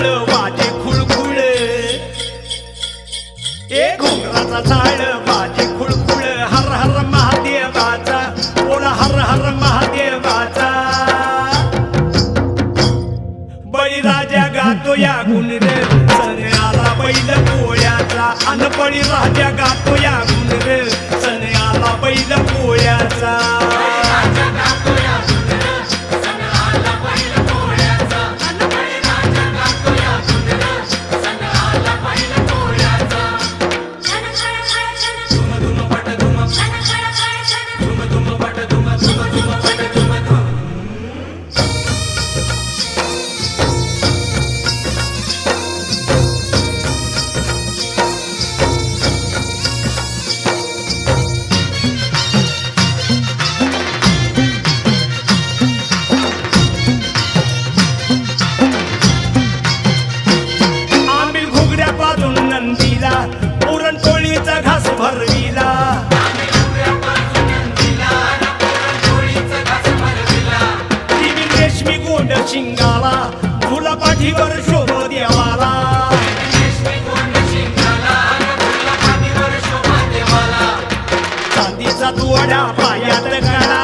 झाड माझे खुळखुळ. ए घोंगराचा झाड माझे खुळखुळ. हर हर महादेवाचा बोला हर हर महादेवाचा. बळीराजा गातो या गुण सन्याला बैल पोळ्याचा. अन बळीराजा गातो या गुण सन्याला बैल पोळ्याचा. रेशमी शिंगाला तुला पाठीवर शोभ देवाला. चांदीचा तुवडा पायात कडा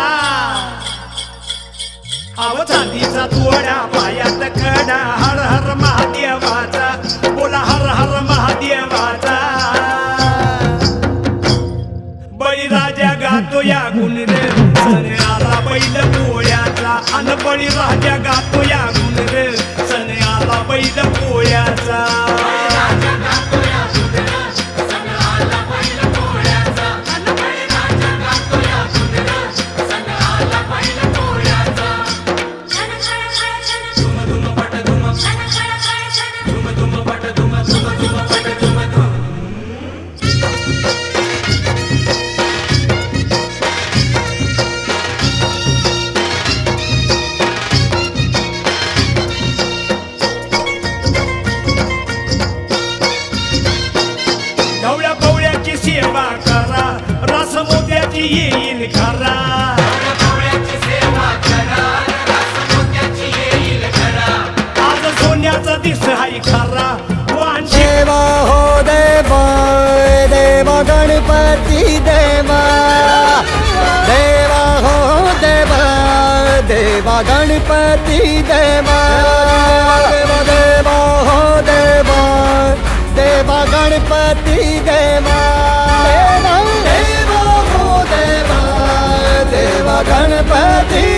अव चांदीचा तुवडा पायात कडा हर हर महादेवाचा बोला हर हर महादेवाचा. बळीराजा गातो या गुण रे सन्याला बैल आला अन बळीराजा गातो या गुण रे सन्याला बैल पोळ्याचा. सेवा करा. रस मोत्याची येईल खरा. आज सोन्याचा दिस हाय खरा. देवा हो देवा देवा गणपती देवा. देवा हो देवा देवा गणपती देवा. देवा देवा हो देवा देवा गणपती देवा देवा देवा हो देवा देवा. गणपती